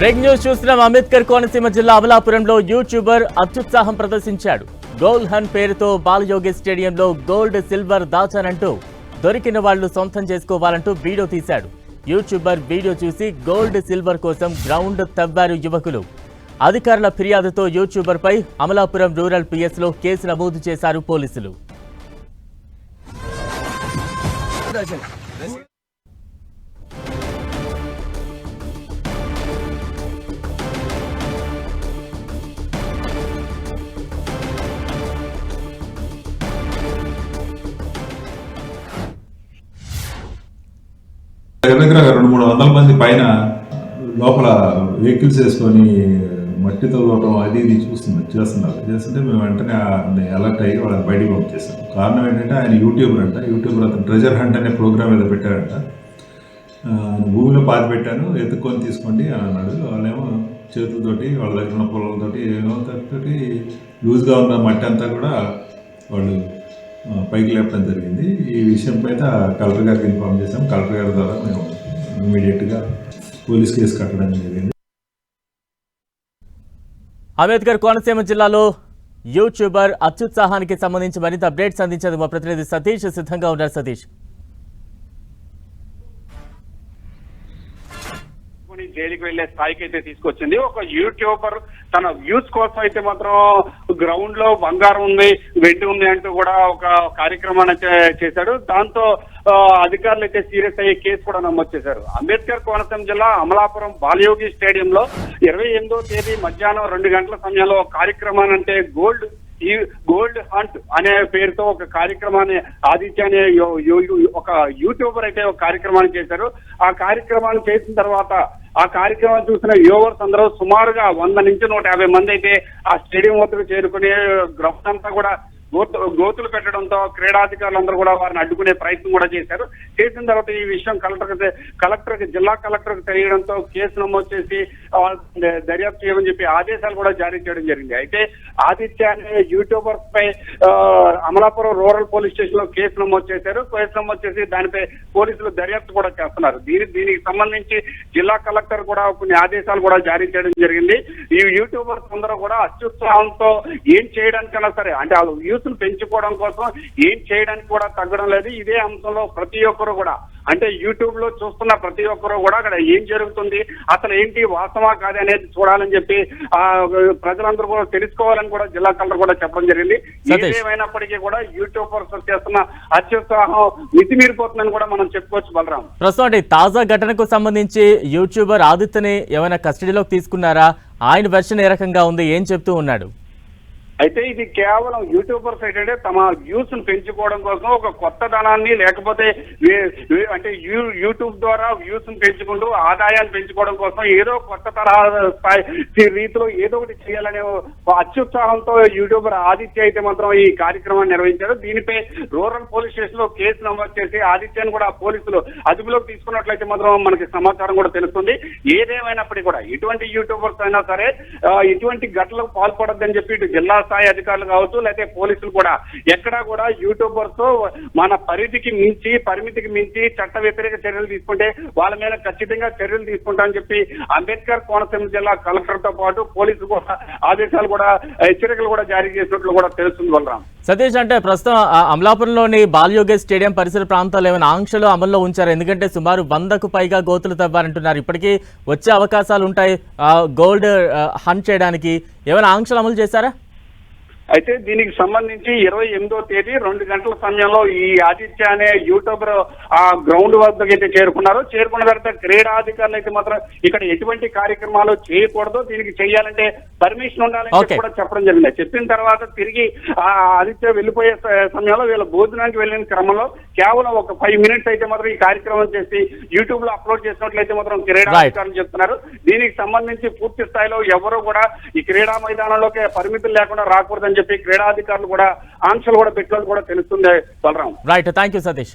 Break news చూస్తున్నాం. అంబేద్కర్ కోనసీమ జిల్లా అమలాపురంలో యూట్యూబర్ అత్యుత్సాహం ప్రదర్శించాడు. గోల్ హన్ పేరుతో బాలయోగి స్టేడియంలో గోల్డ్ సిల్వర్ దాచానంటూ దొరికిన వాళ్ళు సొంతం చేసుకోవాలంటూ వీడియో తీశాడు. యూట్యూబర్ వీడియో చూసి గోల్డ్ సిల్వర్ కోసం గ్రౌండ్ తవ్వారు యువకులు. అధికారుల ఫిర్యాదుతో యూట్యూబర్ పై అమలాపురం రూరల్ పిఎస్లో కేసు నమోదు చేశారు పోలీసులు. దగ్గర దగ్గర రెండు మూడు వందల మంది పైన లోపల వెహికల్స్ వేసుకొని మట్టి తవ్వటం అది ఇది చూస్తున్నారు చేస్తున్నారు. చేస్తుంటే మేము వెంటనే అలర్ట్ అయ్యి వాళ్ళని బయటికి పంపించేసాం. కారణం ఏంటంటే ఆయన యూట్యూబర్ అంట. యూట్యూబర్ అతను ట్రెజర్ హంట్ అనే ప్రోగ్రామ్ ఏదో పెట్టారంట భూమిలో పాతి పెట్టాను ఎత్తుక్కొని తీసుకోండి అని అన్నాడు. వాళ్ళేమో చేతులతోటి వాళ్ళ దగ్గర ఉన్న పొలంతోటి ఏమో తోటి లూజ్గా ఉన్న మట్టి అంతా కూడా వాళ్ళు పైకి లేపడం జరిగింది. ఈ విషయం పైన కలెక్టర్ గారికి ఇన్ఫామ్ చేశాం. కలెక్టర్ గారి ద్వారా మేము ఇమీడియట్గా పోలీస్ కేసు కట్టడం జరిగింది. అంబేద్కర్ కోనసీమ జిల్లాలో యూట్యూబర్ అత్యుత్సాహానికి సంబంధించి మరింత అప్డేట్స్ అందించేందుకు మా ప్రతినిధి సతీష్ సిద్ధంగా ఉన్నారు. సతీష్ కొని జైలుకి వెళ్ళే స్థాయికి అయితే తీసుకొచ్చింది. ఒక యూట్యూబర్ తన వ్యూస్ కోసం అయితే మాత్రం గ్రౌండ్లో బంగారం ఉంది వెండి ఉంది అంటూ కూడా ఒక కార్యక్రమాన్ని చేశాడు. దాంతో అధికారులు అయితే సీరియస్ అయ్యే కేసు కూడా నమోదు చేశారు. అంబేద్కర్ కోనసీమ జిల్లా అమలాపురం బాలయోగి స్టేడియంలో ఇరవై ఎనిమిదో తేదీ మధ్యాహ్నం రెండు గంటల సమయంలో కార్యక్రమాన్ని అంటే గోల్డ్ ఈ గోల్డ్ హంట్ అనే పేరుతో ఒక కార్యక్రమాన్ని ఆదిత్య అనే ఒక యూట్యూబర్ అయితే ఒక కార్యక్రమాన్ని చేశారు. ఆ కార్యక్రమాన్ని చేసిన తర్వాత ఆ కార్యక్రమం చూసిన యువర్స్ అందరూ సుమారుగా వంద నుంచి నూట యాభై మంది అయితే ఆ స్టేడియం వద్దకు చేరుకునే గ్రౌండ్ అంతా కూడా గోతులు పెట్టడంతో క్రీడాధికారులందరూ కూడా వారిని అడ్డుకునే ప్రయత్నం కూడా చేశారు. చేసిన తర్వాత ఈ విషయం కలెక్టర్ కలెక్టర్కి కలెక్టర్కి తెలియడంతో కేసు నమోదు చేసి దర్యాప్తు చేయమని చెప్పి ఆదేశాలు కూడా జారీ చేయడం జరిగింది. అయితే ఆదిత్య అనే యూట్యూబర్స్ పై అమలాపురం రూరల్ పోలీస్ స్టేషన్లో కేసు నమోదు చేశారు. కేసు నమోదు చేసి దానిపై పోలీసులు దర్యాప్తు కూడా చేస్తున్నారు. దీని దీనికి సంబంధించి జిల్లా కలెక్టర్ కూడా కొన్ని ఆదేశాలు కూడా జారీ చేయడం జరిగింది. ఈ యూట్యూబర్స్ అందరూ కూడా అత్యుత్సాహంతో ఏం చేయడానికైనా సరే అంటే వాళ్ళు వ్యూస్ పెంచుకోవడం కోసం ఏం చేయడానికి కూడా తగ్గడం లేదు. ఇదే అంశంలో ప్రతి ఒక్కరు కూడా అంటే యూట్యూబ్లో చూస్తున్న ప్రతి ఒక్కరు కూడా అక్కడ ఏం జరుగుతుంది అసలు ఏంటి వాస్తవా కాదు అనేది చూడాలని చెప్పి ఆ ప్రజలందరూ కూడా తెలుసుకోవాలని కూడా జిల్లా కలెక్టర్ కూడా చెప్పడం జరిగింది. ఏదేమైనప్పటికీ కూడా యూట్యూబర్స్ చేస్తున్న అత్యుత్సాహం మితిమీరిపోతుందని కూడా మనం చెప్పుకోవచ్చు బలరాం. ప్రస్తుతం తాజా ఘటనకు సంబంధించి యూట్యూబర్ ఆదిత్యని ఏమైనా కస్టడీలోకి తీసుకున్నారా? ఆయన వెర్షన్ ఏ రకంగా ఉంది? ఏం చెప్తూ ఉన్నాడు? అయితే ఇది కేవలం యూట్యూబర్స్ ఏంటంటే తమ వ్యూస్ను పెంచుకోవడం కోసం ఒక కొత్త ధనాన్ని లేకపోతే అంటే యూట్యూబ్ ద్వారా వ్యూస్ను పెంచుకుంటూ ఆదాయాన్ని పెంచుకోవడం కోసం ఏదో కొత్త తరహా స్థాయి రీతిలో ఏదో ఒకటి చేయాలనే అత్యుత్సాహంతో యూట్యూబర్ ఆదిత్య అయితే మాత్రం ఈ కార్యక్రమాన్ని నిర్వహించారు. దీనిపై రూరల్ పోలీస్ స్టేషన్లో కేసు నమోదు చేసి ఆదిత్యను కూడా పోలీసులు అదుపులోకి తీసుకున్నట్లయితే మాత్రం మనకి సమాచారం కూడా తెలుస్తుంది. ఏదేమైనప్పటికీ కూడా ఎటువంటి యూట్యూబర్స్ అయినా సరే ఇటువంటి ఘటనలకు పాల్పడొద్దని చెప్పి ఇటు జిల్లా స్థాయి అధికారులు కావచ్చు లేకపోతే పోలీసులు కూడా. ఎక్కడా కూడా యూట్యూబర్స్ మన పరిధికి మించి పరిమితికి మించి చట్ట వ్యతిరేక చర్యలు తీసుకుంటే వాళ్ళ మీద ఖచ్చితంగా చర్యలు తీసుకుంటామని చెప్పి అంబేద్కర్ కోనసీమ జిల్లా కలెక్టర్తో పాటు పోలీసులు కూడా ఆదేశాలు కూడా హెచ్చరికలు కూడా జారీ చేసినట్లు కూడా తెలుస్తుంది బలరాం. సతీష్ అంటే ప్రస్తుతం అమలాపురంలోని బాలయోగ స్టేడియం పరిసర ప్రాంతాలు ఏమైనా ఆంక్షలు అమల్లో ఉంచారు? ఎందుకంటే సుమారు వందకు పైగా గోతులు తవ్వారంటున్నారు. ఇప్పటికీ వచ్చే అవకాశాలు ఉంటాయి గోల్డ్ హన్ హంట్ చేయడానికి. ఏమైనా ఆంక్షలు అమలు చేశారా? అయితే దీనికి సంబంధించి ఇరవై ఎనిమిదో తేదీ రెండు గంటల సమయంలో ఈ ఆదిత్య అనే యూట్యూబర్ ఆ గ్రౌండ్ వద్దకు అయితే చేరుకున్నారు చేరుకున్న తర్వాత క్రీడాధికారులు అయితే మాత్రం ఇక్కడ ఎటువంటి కార్యక్రమాలు చేయకూడదు దీనికి చేయాలంటే పర్మిషన్ ఉండాలని చెప్పి. కూడా చెప్పడం జరిగింది. చెప్పిన తర్వాత తిరిగి ఆ ఆదిత్య వెళ్ళిపోయే సమయంలో వీళ్ళ భోజనానికి వెళ్ళిన క్రమంలో కేవలం ఒక ఫైవ్ మినిట్స్ అయితే మాత్రం ఈ కార్యక్రమం చేసి యూట్యూబ్లో అప్లోడ్ చేసినట్లయితే మాత్రం క్రీడాధికారులు చెప్తున్నారు. దీనికి సంబంధించి పూర్తి స్థాయిలో ఎవరు కూడా ఈ క్రీడా మైదానంలోకి పరిమితులు లేకుండా రాకూడదని చెప్పి క్రీడాధికారులు కూడా ఆంక్షలు కూడా పెట్టినట్టు కూడా తెలుస్తుంది Balaram. Right thank you Satish